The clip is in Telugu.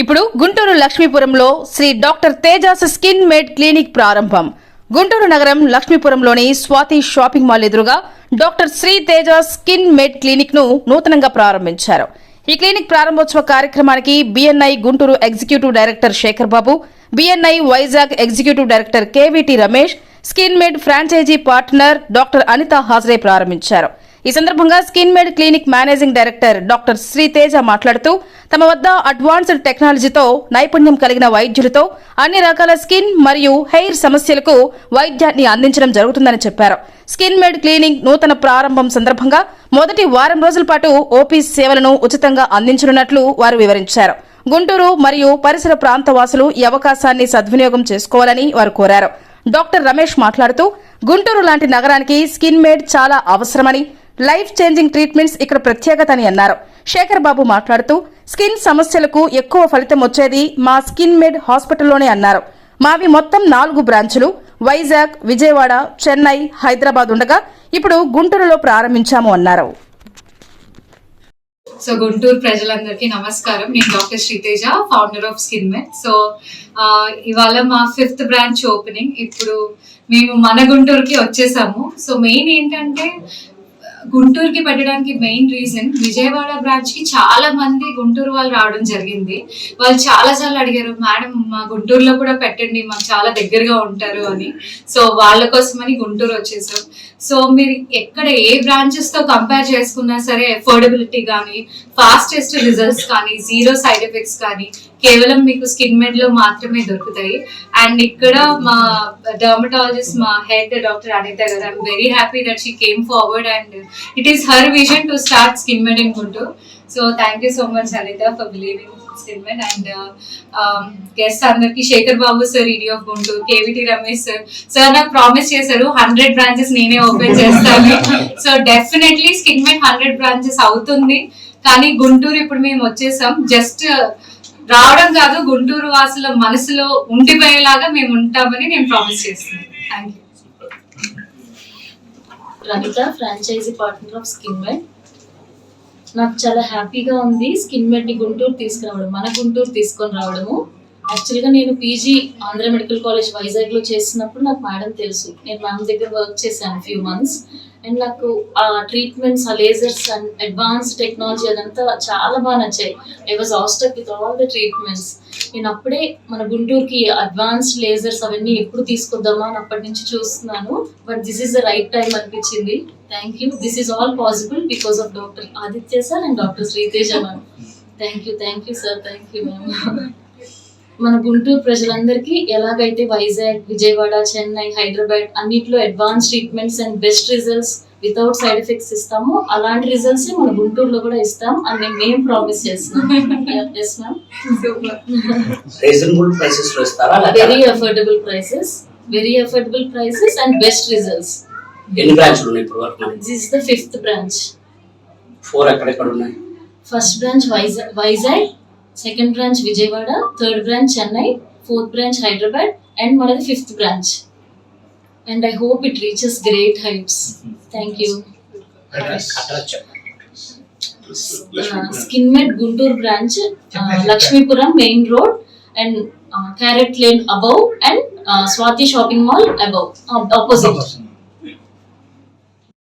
ఇప్పుడు Guntur లక్ష్మీపురంలో Sri doctor Tejas skin med clinic ప్రారంభం. గుంటూరు నగరం లక్ష్మీపురంలోని స్వాతి షాపింగ్ మాల్ ఎదురుగా doctor Sri Tejas skin med క్లినిక్ను నూతనంగా ప్రారంభించారు. ఈ క్లినిక్ ప్రారంభోత్సవ కార్యక్రమానికి BNI Guntur executive director Sekhar Babu BNI Vizag executive director KVT Ramesh skin med franchise partner doctor Anitha హాజరే ప్రారంభించారు. ఈ సందర్భంగా skin med clinic managing director doctor Sriteja మాట్లాడుతూ తమ వద్ద అడ్వాన్స్డ్ టెక్నాలజీతో నైపుణ్యం కలిగిన వైద్యులతో అన్ని రకాల స్కిన్ మరియు హెయిర్ సమస్యలకు వైద్యాన్ని అందించడం జరుగుతుందని చెప్పారు. స్కిన్ మేడ్ క్లినిక్ నూతన ప్రారంభం సందర్భంగా మొదటి వారం రోజుల పాటు ఓపీ సేవలను ఉచితంగా అందించనున్నట్లు వారు వివరించారు. గుంటూరు మరియు పరిసర ప్రాంత వాసులు ఈ అవకాశాన్ని సద్వినియోగం చేసుకోవాలని వారు కోరారు. డాక్టర్ రమేష్ మాట్లాడుతూ గుంటూరు లాంటి నగరానికి స్కిన్ మేడ్ చాలా అవసరమని లైఫ్ చేంజింగ్ ట్రీట్మెంట్స్ ఇక్కడ ప్రత్యేకత అని అన్నారు. శేఖర్ బాబు మాట్లాడుతూ స్కిన్ సమస్యలకు ఎక్కువ ఫలితం వచ్చేది మా స్కిన్ మేడ్ హాస్పిటల్లోనే అన్నారు. మావి మొత్తం నాలుగు బ్రాంచులు వైజాగ్ విజయవాడ చెన్నై హైదరాబాద్ ఉండగా ఇప్పుడు గుంటూరులో ప్రారంభించాము అన్నారు. సో గుంటూరు ప్రజలందరికీ నమస్కారం. నేను doctor Sriteja founder of skin med so ఇవాళ మా ఫిఫ్త్ బ్రాంచ్ ఓపెనింగ్ ఇప్పుడు మేము మన గుంటూరుకి వచ్చేసాము. సో మెయిన్ ఏంటంటే గుంటూరుకి పెట్టడానికి మెయిన్ రీజన్ విజయవాడ బ్రాంచ్కి చాలా మంది గుంటూరు వాళ్ళు రావడం జరిగింది. వాళ్ళు చాలా సార్లు అడిగారు మేడం మా గుంటూరులో కూడా పెట్టండి మాకు చాలా దగ్గరగా ఉంటారు అని. సో వాళ్ళ కోసమని గుంటూరు వచ్చేసాం. సో మీరు ఎక్కడ ఏ బ్రాంచెస్తో కంపేర్ చేసుకున్నా సరే అఫోర్డబిలిటీ కానీ ఫాస్టెస్ట్ రిజల్ట్స్ కానీ జీరో సైడ్ ఎఫెక్ట్స్ కానీ కేవలం మీకు స్కిన్ మెడ్లో మాత్రమే దొరుకుతాయి. అండ్ ఇక్కడ మా డర్మటాలజిస్ట్ మా హెడ్ డాక్టర్ అనిత గారు I'm very happy that she came forward and it is her vision to start Skin Med in Guntur so thank you so much Anitha for believing Skin Med and guest అందరికి Shekhar Babu sir ED of Guntur కేవిటి Ramesh sir sir నాకు ప్రామిస్ చేశారు హండ్రెడ్ బ్రాంచెస్ నేనే ఓపెన్ చేస్తాను. So definitely Skin Med hundred branches అవుతుంది. కానీ గుంటూరు ఇప్పుడు మేము వచ్చేసాం. జస్ట్ uh, రావడం కాదు గుంటూరు వాసుల మనసులో ఉండిపోయేలాగా మేము ఉంటామని నేను ప్రామిస్ చేస్తున్నాను. Thank you Ravitha franchisee partner of Skin Med నాకు చాలా హ్యాపీగా ఉంది. స్కిన్ మెడ్ని గుంటూరు తీసుకురావడం మన గుంటూరు తీసుకొని రావడము. యాక్చువల్గా నేను పీజీ ఆంధ్ర మెడికల్ కాలేజ్ వైజాగ్లో చేసినప్పుడు నాకు మేడం తెలుసు. నేను మ్యామ్ దగ్గర వర్క్ చేశాను ఫ్యూ మంత్స్ అండ్ నాకు ఆ ట్రీట్మెంట్స్ ఆ లేజర్స్ అండ్ అడ్వాన్స్ టెక్నాలజీ అదంతా చాలా బాగా నచ్చాయి. I was awestruck with all the treatments నేను అప్పుడే మన గుంటూరుకి అడ్వాన్స్డ్ లేజర్స్ అవన్నీ ఎప్పుడు తీసుకొద్దామా అని అప్పటి నుంచి చూస్తున్నాను. But this is the right time అనిపించింది. Thank you this is all possible because of doctor Aditya sir and doctor Sriteja ma'am thank you thank you sir thank you ma'am మన గుంటూరు ప్రజలందరికీ ఎలాగైతే వైజాగ్ విజయవాడ చెన్నై హైదరాబాద్ అన్నిట్లో advance treatments and best results without side effects ఇస్తాము అలాంటి రిజల్ట్స్ మన గుంటూరులో కూడా ఇస్తాం అని మేము ప్రామిస్ చేస్తున్నాం. Reasonable prices very affordable prices very affordable prices and best results ఎన్ని బ్రాంచ్లు ఉన్నాయి ఇప్పుడు వరకు this is the fifth branch four ఎక్కడెక్కడ ఉన్నాయి? First branch Vizag Vizag second branch Vijayawada third branch Chennai fourth branch Hyderabad and మనది fifth branch and I hope it reaches great heights thank you address address చెప్పండి Skin Med Guntur branch Lakshmipuram main road and carrot lane above and Swathi shopping mall above opposite